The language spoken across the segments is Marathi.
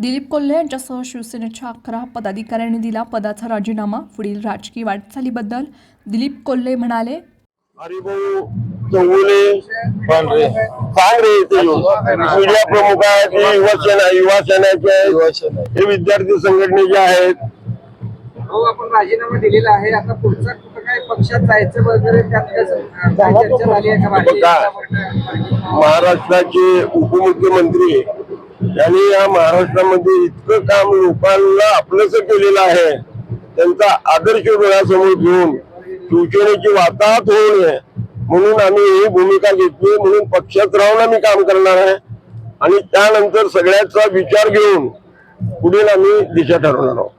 दिलीप कोल्हे यांच्यासह शिवसेनेच्या अकरा पदाधिकाऱ्यांनी दिला पदाचा राजीनामा. पुढील राजकीय वाटचालीबद्दल दिलीप कोल्हे म्हणाले हरिभाऊ चौगुले. पांढरे पांढरे इथे येऊन? तुझ्या प्रमुख आहेत हे युवा सेना युवा सेनाचे आहेत. हे विद्यार्थी संघटनेचे आहेत. हो आपण राजीनामा दिलेला आहे. आता पुढचा कुठं काय पक्षात जायचं वगैरे त्यात कसं काय चर्चा झाली आहे का? माझी बघा. महाराष्ट्राचे उपमुख्यमंत्री यांनी या महाराष्ट्रामध्ये इतकं काम लोकांना आपलंस केलेलं आहे त्यांचा आदर्श डोळ्यासमोर घेऊन शिवसेनेची वाताहत होऊ नये म्हणून आम्ही ही भूमिका घेतली म्हणून पक्षात राहून आम्ही काम करणार आहे. आणि त्यानंतर सगळ्याचा विचार घेऊन पुढील आम्ही दिशा ठरवणार आहोत.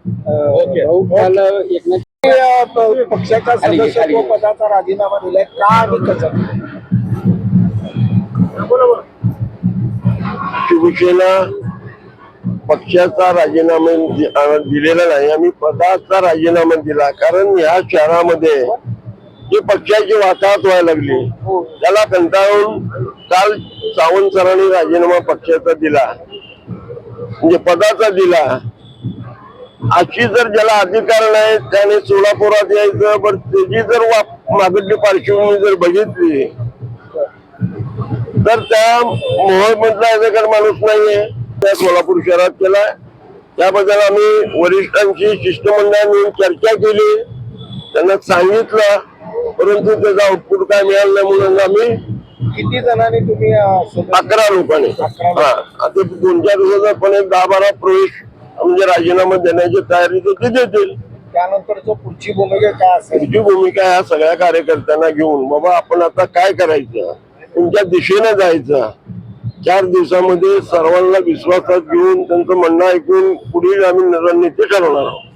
पक्षाच्या सदस्यत्व पदाचा राजीनामा दिलाय. का आणि कसं? शिवसेना पक्षाचा राजीनामा दिलेला नाही. आम्ही पदाचा राजीनामा दिला. कारण या शहरामध्ये जी पक्षाची वाताहत व्हायला लागली त्याला कंटाळून काल सावंत सरांनी राजीनामा पक्षाचा दिला. म्हणजे पदाचा दिला. अशी जर ज्याला अधिकार नाही त्याने सोलापुरात यायचं पण त्याची जर वा- मागणी पार्श्वभूमी जर बघितली तर त्या मोहोळ मधला एखादा माणूस नाहीये. त्या सोलापूर शहरात केला त्याबद्दल आम्ही वरिष्ठांची शिष्टमंडळाने चर्चा केली. त्यांना सांगितलं. परंतु त्याचा आउटपुट काय मिळालं नाही म्हणून आम्ही किती जणांनी तुम्ही अकरा लोकांनी. हा. आता दोन चार दिवसात पण एक दहा बारा प्रवेश म्हणजे राजीनामा देण्याची तयारी तर ते देतील त्यानंतरचं पुढची भूमिका काय असेल? तुझी भूमिका ह्या सगळ्या कार्यकर्त्यांना घेऊन बाबा आपण आता काय करायचं? तुमच्या दिशेनं जायचं. चार दिवसामध्ये सर्वांना विश्वासात घेऊन त्यांचं म्हणणं ऐकून पुढील आम्ही रणनीती ठरवणार आहोत.